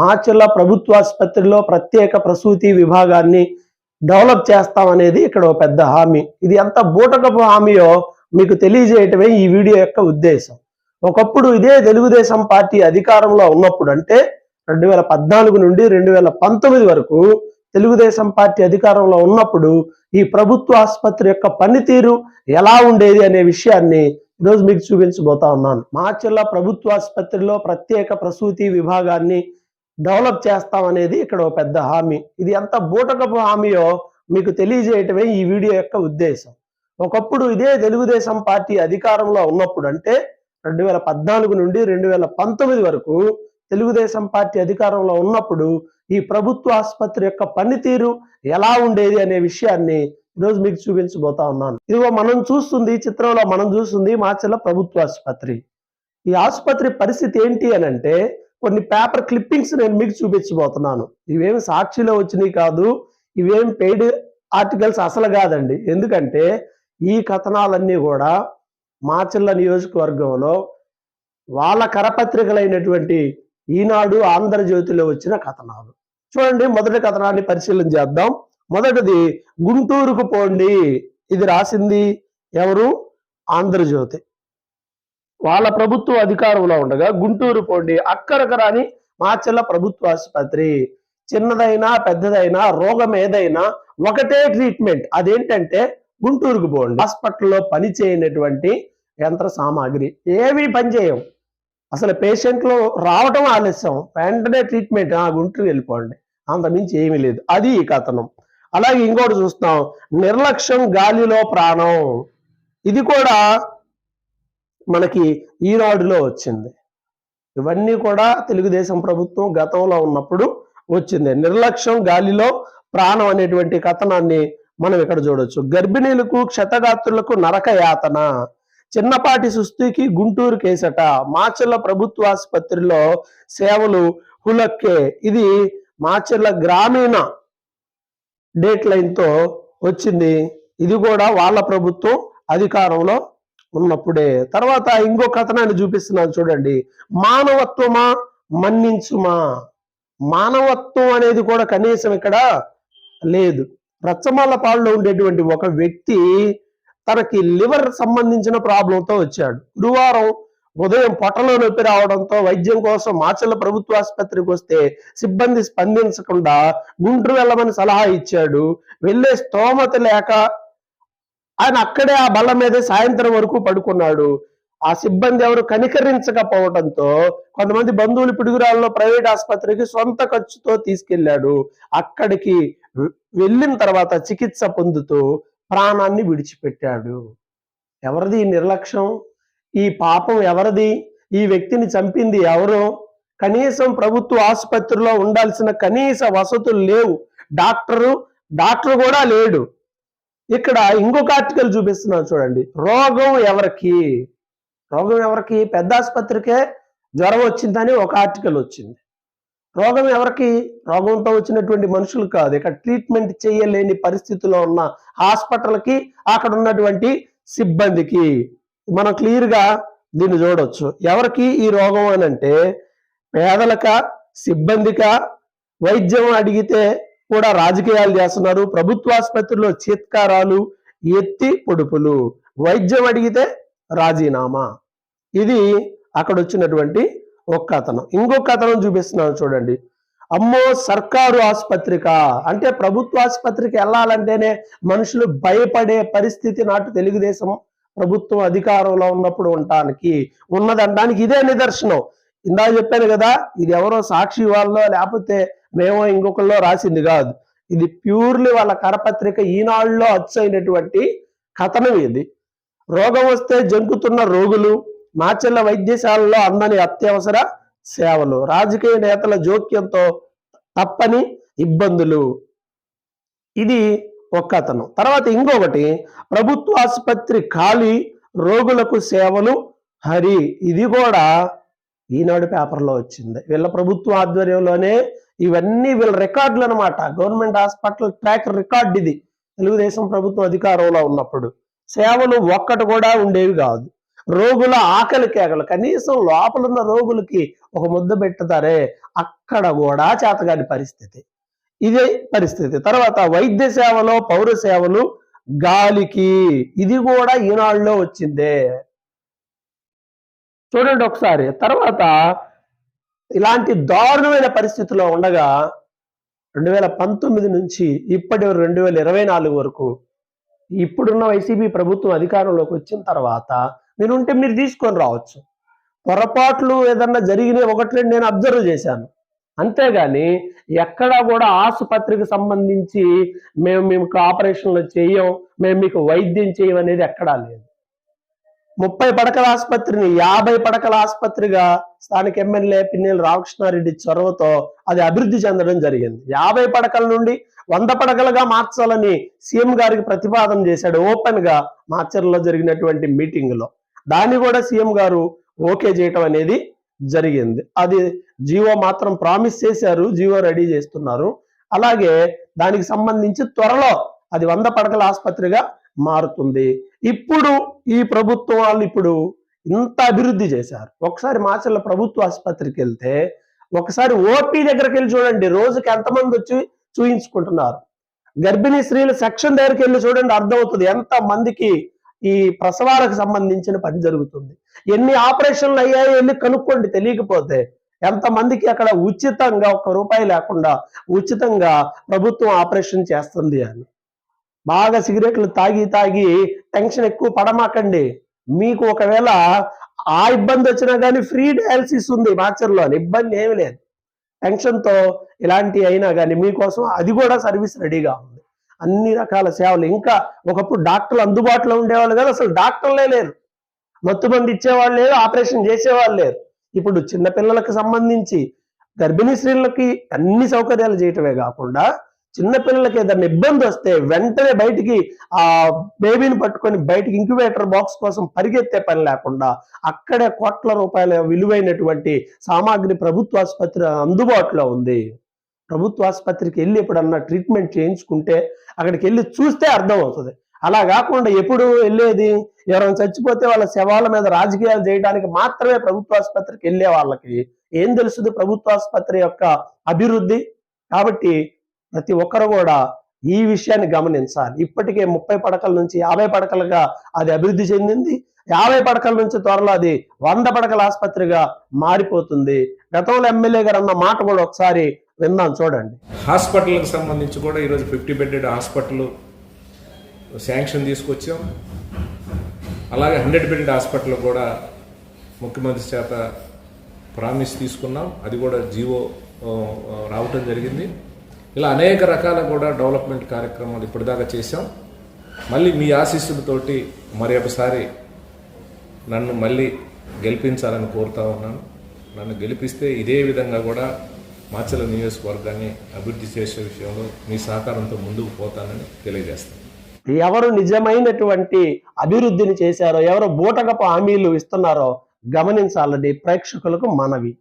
మాచర్ల ప్రభుత్వ ఆసుపత్రిలో ప్రత్యేక ప్రసూతి విభాగాన్ని డెవలప్ చేస్తామనేది ఇక్కడ ఒక పెద్ద హామీ. ఇది ఎంత బూటకపు హామీయో మీకు తెలియజేయటమే ఈ వీడియో యొక్క ఉద్దేశం. ఒకప్పుడు ఇదే తెలుగుదేశం పార్టీ అధికారంలో ఉన్నప్పుడు అంటే రెండు వేల పద్నాలుగు నుండి రెండు వేల పంతొమ్మిది వరకు తెలుగుదేశం పార్టీ అధికారంలో ఉన్నప్పుడు ఈ ప్రభుత్వ ఆసుపత్రి యొక్క పనితీరు ఎలా ఉండేది అనే విషయాన్ని ఈరోజు మీకు చూపించబోతా ఉన్నాను. మాచర్ల ప్రభుత్వ ఆసుపత్రిలో ప్రత్యేక ప్రసూతి విభాగాన్ని డెవలప్ చేస్తామనేది ఇక్కడ ఒక పెద్ద హామీ. ఇది ఎంత బూటకపు హామీయో మీకు తెలియజేయటమే ఈ వీడియో యొక్క ఉద్దేశం. ఒకప్పుడు ఇదే తెలుగుదేశం పార్టీ అధికారంలో ఉన్నప్పుడు అంటే రెండు వేల పద్నాలుగు నుండి రెండు వేల పంతొమ్మిది వరకు తెలుగుదేశం పార్టీ అధికారంలో ఉన్నప్పుడు ఈ ప్రభుత్వ ఆసుపత్రి యొక్క పనితీరు ఎలా ఉండేది అనే విషయాన్ని ఈరోజు మీకు చూపించబోతా ఉన్నాను. ఇదిగో మనం చూస్తుంది ఈ చిత్రంలో మనం చూస్తుంది మాచర్ల ప్రభుత్వ ఆసుపత్రి. ఈ ఆసుపత్రి పరిస్థితి ఏంటి అని అంటే కొన్ని పేపర్ క్లిప్పింగ్స్ నేను మీకు చూపించబోతున్నాను. ఇవేమి సాక్షిలో వచ్చినాయి కాదు ఇవేం పెయిడ్ ఆర్టికల్స్ అసలు కాదండి. ఎందుకంటే ఈ కథనాలన్నీ కూడా మాచిల్ల నియోజకవర్గంలో వాళ్ళ కరపత్రికలైనటువంటి ఈనాడు ఆంధ్రజ్యోతిలో వచ్చిన కథనాలు. చూడండి మొదటి కథనాన్ని పరిశీలన చేద్దాం. మొదటిది గుంటూరుకు పోండి. ఇది రాసింది ఎవరు? ఆంధ్రజ్యోతి. వాళ్ళ ప్రభుత్వ అధికారంలో ఉండగా గుంటూరు పోండి అక్కడక రాని మాచర్ల ప్రభుత్వ ఆసుపత్రి. చిన్నదైనా పెద్దదైనా రోగం ఏదైనా ఒకటే ట్రీట్మెంట్. అదేంటంటే గుంటూరుకు పోండి. హాస్పిటల్లో పని చేయనటువంటి యంత్ర సామాగ్రి. ఏమీ పనిచేయవు అసలు పేషెంట్లు రావటం ఆలస్యం. వెంటనే ట్రీట్మెంట్. ఆ గుంటూరు వెళ్ళిపోండి. అంతమించి ఏమీ లేదు. అది ఈ కథనం అలాగే ఇంకోటి చూస్తాం నిర్లక్ష్యం గాలిలో ప్రాణం. ఇది కూడా మనకి ఈనాడులో వచ్చింది. ఇవన్నీ కూడా తెలుగుదేశం ప్రభుత్వం గతంలో ఉన్నప్పుడు వచ్చింది. నిర్లక్ష్యం గాలిలో ప్రాణం అనేటువంటి కథనాన్ని మనం ఇక్కడ చూడొచ్చు. గర్భిణీలకు క్షతగాత్రులకు నరక యాతన. చిన్నపాటి సుస్థికి గుంటూరు కేసట. మాచర్ల ప్రభుత్వ ఆసుపత్రిలో సేవలు హులక్కే. ఇది మాచర్ల గ్రామీణ డేట్ లైన్తో వచ్చింది. ఇది కూడా వాళ్ళ ప్రభుత్వం అధికారంలో ఉన్నప్పుడే. తర్వాత ఇంకో కథనాన్ని చూపిస్తున్నాను చూడండి. మానవత్వమా? మన్నించుమా? మానవత్వం అనేది కూడా కనీసం ఇక్కడ లేదు. రచ్చమాల పాడులో ఉండేటువంటి ఒక వ్యక్తి తనకి లివర్ సంబంధించిన ప్రాబ్లంతో వచ్చాడు. గురువారం ఉదయం పొట్టలో నొప్పి రావడంతో వైద్యం కోసం మాచల ప్రభుత్వ ఆసుపత్రికి వస్తే సిబ్బంది స్పందించకుండా గుండ్రు వెళ్ళమని సలహా ఇచ్చాడు. వెళ్ళే స్తోమత లేక ఆయన అక్కడే ఆ బల్ల మీదే సాయంత్రం వరకు పడుకున్నాడు. ఆ సిబ్బంది ఎవరు కనికరించకపోవడంతో కొంతమంది బంధువులు పిడుగురాల్లో ప్రైవేట్ ఆసుపత్రికి సొంత ఖర్చుతో తీసుకెళ్ళాడు. అక్కడికి వె- వెళ్ళిన తర్వాత చికిత్స పొందుతూ ప్రాణాన్ని విడిచిపెట్టాడు. ఎవరిది ఈ నిర్లక్ష్యం? ఈ పాపం ఎవరిది? ఈ వ్యక్తిని చంపింది ఎవరు? కనీసం ప్రభుత్వ ఆసుపత్రిలో ఉండాల్సిన కనీస వసతులు లేవు. డాక్టరు డాక్టర్ కూడా లేడు. ఇక్కడ ఇంకొక ఆర్టికల్ చూపిస్తున్నాను చూడండి. రోగం ఎవరికి? రోగం ఎవరికి? పెద్ద ఆసుపత్రికే జ్వరం వచ్చిందని ఒక ఆర్టికల్ వచ్చింది. రోగం ఎవరికి? రోగంతో వచ్చినటువంటి మనుషులు కాదు. ఇక్కడ ట్రీట్మెంట్ చేయలేని పరిస్థితిలో ఉన్న హాస్పిటల్కి అక్కడ ఉన్నటువంటి సిబ్బందికి మనం క్లియర్గా దీన్ని చూడవచ్చు ఎవరికి ఈ రోగం అని అంటే పేదలక సిబ్బందిక వైద్యం అడిగితే కూడా రాజకీయాలు చేస్తున్నారు. ప్రభుత్వ ఆసుపత్రిలో చీత్కారాలు ఎత్తి పొడుపులు. వైద్యం అడిగితే రాజీనామా. ఇది అక్కడ వచ్చినటువంటి ఒక కథనం. ఇంకొక కథనం చూపిస్తున్నాను చూడండి. అమ్మో సర్కారు ఆసుపత్రిక. అంటే ప్రభుత్వ ఆసుపత్రికి వెళ్ళాలంటేనే మనుషులు భయపడే పరిస్థితి నాటు తెలుగుదేశం ప్రభుత్వం అధికారంలో ఉన్నప్పుడు ఉండటానికి ఉన్నదనడానికి ఇదే నిదర్శనం. ఇందాక చెప్పాను కదా ఇది ఎవరో సాక్షి వాళ్ళో లేకపోతే మేము ఇంకొకళ్ళో రాసింది కాదు. ఇది ప్యూర్లీ వాళ్ళ కరపత్రిక ఈనాళ్ళలో అచ్చైనటువంటి కథనం ఇది. రోగం వస్తే జంకుతున్న రోగులు మాచెల్ల వైద్యశాలలో అందని అత్యవసర సేవలు రాజకీయ నేతల జోక్యంతో తప్పని ఇబ్బందులు. ఇది ఒక కథనం. తర్వాత ఇంకొకటి ప్రభుత్వ ఆసుపత్రి ఖాళీ రోగులకు సేవలు హరి. ఇది కూడా ఈనాడు పేపర్లో వచ్చింది. వీళ్ళ ప్రభుత్వ ఆధ్వర్యంలోనే ఇవన్నీ వీళ్ళ రికార్డులు అనమాట గవర్నమెంట్ హాస్పిటల్ ట్రాక్ రికార్డ్ ఇది. తెలుగుదేశం ప్రభుత్వం అధికారంలో ఉన్నప్పుడు సేవలు ఒక్కటి కూడా ఉండేవి కాదు. రోగుల ఆకలి కేకలు. కనీసం లోపలున్న రోగులకి ఒక ముద్ద పెట్టుతారే అక్కడ కూడా చేతగాని పరిస్థితి. ఇదే పరిస్థితి. తర్వాత వైద్య సేవలో పౌర సేవలు గాలికి ఇది కూడా ఈనాడులో వచ్చిందే. చూడండి ఒకసారి. తర్వాత ఇలాంటి దారుణమైన పరిస్థితిలో ఉండగా రెండు వేల పంతొమ్మిది నుంచి ఇప్పటి రెండు వేల ఇరవై నాలుగు వరకు ఇప్పుడున్న వైసీపీ ప్రభుత్వం అధికారంలోకి వచ్చిన తర్వాత మీరు ఉంటే మీరు తీసుకొని రావచ్చు. పొరపాట్లు ఏదన్నా జరిగినాయి ఒకటి రెండు నేను అబ్జర్వ్ చేశాను. అంతేగాని ఎక్కడా కూడా ఆసుపత్రికి సంబంధించి మేము మీకు ఆపరేషన్లు చేయం మేము మీకు వైద్యం చేయం అనేది ఎక్కడా లేదు. ముప్పై పడకల ఆసుపత్రిని యాభై పడకల ఆసుపత్రిగా స్థానిక ఎమ్మెల్యే పిన్నెల రామకృష్ణారెడ్డి చొరవతో అది అభివృద్ధి చెందడం జరిగింది. యాభై పడకల నుండి వంద పడకలుగా మార్చాలని సీఎం గారికి ప్రతిపాదన చేశాడు ఓపెన్గా మార్చర్లో జరిగినటువంటి మీటింగ్లో దాన్ని కూడా సీఎం గారు ఓకే చేయటం అనేది జరిగింది. అది జియో మాత్రం ప్రామిస్ చేశారు జీవో రెడీ చేస్తున్నారు. అలాగే దానికి సంబంధించి త్వరలో అది వంద పడకల ఆసుపత్రిగా మారుతుంది. ఇప్పుడు ఈ ప్రభుత్వం వాళ్ళు ఇప్పుడు ఇంత అభివృద్ధి చేశారు. ఒకసారి మాచర్ల ప్రభుత్వ ఆసుపత్రికి వెళ్తే ఒకసారి ఓపీ దగ్గరికి వెళ్ళి చూడండి. రోజుకి ఎంతమంది వచ్చి చూయించుకుంటున్నారు? గర్భిణీ స్త్రీల సెక్షన్ దగ్గరికి వెళ్ళి చూడండి అర్థమవుతుంది ఎంత మందికి ఈ ప్రసవాలకు సంబంధించిన పని జరుగుతుంది. ఎన్ని ఆపరేషన్లు అయ్యాయో వెళ్ళి కనుక్కోండి తెలియకపోతే ఎంత మందికి అక్కడ ఉచితంగా ఒక్క రూపాయి లేకుండా ఉచితంగా ప్రభుత్వం ఆపరేషన్ చేస్తుంది అని. బాగా సిగరెట్లు తాగి తాగి టెన్షన్ ఎక్కువ పడమాకండి. మీకు ఒకవేళ ఆ ఇబ్బంది వచ్చినా కానీ ఫ్రీ డయాలసిస్ ఉంది మాచర్లో ఇబ్బంది ఏమి లేదు. టెన్షన్తో ఇలాంటి అయినా కానీ మీకోసం అది కూడా సర్వీస్ రెడీగా ఉంది. అన్ని రకాల సేవలు ఇంకా ఒకప్పుడు డాక్టర్లు అందుబాటులో ఉండేవాళ్ళు కదా అసలు డాక్టర్లే లేరు. మత్తు మంది ఇచ్చేవాళ్ళు లేరు ఆపరేషన్ చేసేవాళ్ళు లేరు. ఇప్పుడు చిన్నపిల్లలకు సంబంధించి గర్భిణీ స్త్రీలకి అన్ని సౌకర్యాలు చేయటమే కాకుండా చిన్నపిల్లలకి ఏదైనా ఇబ్బంది వస్తే వెంటనే బయటికి ఆ బేబీని పట్టుకొని బయటికి ఇంక్యుబేటర్ బాక్స్ కోసం పరిగెత్తే పని లేకుండా అక్కడే కోట్ల రూపాయల విలువైనటువంటి సామాగ్రి ప్రభుత్వ ఆసుపత్రి అందుబాటులో ఉంది. ప్రభుత్వ ఆసుపత్రికి వెళ్ళి ఎప్పుడన్నా ట్రీట్మెంట్ చేయించుకుంటే అక్కడికి వెళ్ళి చూస్తే అర్థం అవుతుంది. అలా కాకుండా ఎప్పుడు వెళ్ళేది? ఎవరైనా చచ్చిపోతే వాళ్ళ శవాల మీద రాజకీయాలు చేయడానికి మాత్రమే ప్రభుత్వ ఆసుపత్రికి వెళ్ళే వాళ్ళకి ఏం తెలుస్తుంది? ప్రభుత్వ ఆసుపత్రి యొక్క అభివృద్ధి? కాబట్టి ప్రతి ఒక్కరు కూడా ఈ విషయాన్ని గమనించాలి. ఇప్పటికే ముప్పై పడకల నుంచి యాభై పడకలుగా అది అభివృద్ధి చెందింది. యాభై పడకల నుంచి త్వరలో అది వంద పడకల ఆసుపత్రిగా మారిపోతుంది. గతంలో ఎమ్మెల్యే గారు అన్న మాట కూడా ఒకసారి విన్నాం చూడండి. హాస్పిటల్కి సంబంధించి కూడా ఈరోజు ఫిఫ్టీ బెడెడ్ హాస్పిటల్ శాంక్షన్ తీసుకొచ్చాం. అలాగే హండ్రెడ్ బెడెడ్ హాస్పిటల్ కూడా ముఖ్యమంత్రి చేత ప్రామిస్ తీసుకున్నాం. అది కూడా జీవో రావటం జరిగింది. ఇలా అనేక రకాల కూడా డెవలప్మెంట్ కార్యక్రమాలు ఇప్పటిదాకా చేశాం. మళ్ళీ మీ ఆశీస్సులతోటి మరి ఒకసారి నన్ను మళ్ళీ గెలిపించాలని కోరుతా ఉన్నాను. నన్ను గెలిపిస్తే ఇదే విధంగా కూడా మాచల నియోజకవర్గాన్ని అభివృద్ధి చేసే విషయంలో మీ సహకారంతో ముందుకు పోతానని తెలియజేస్తాను. ఎవరు నిజమైనటువంటి అభివృద్ధిని చేశారో ఎవరు బూటకపు హామీలు ఇస్తున్నారో గమనించాలని ప్రేక్షకులకు మనవి.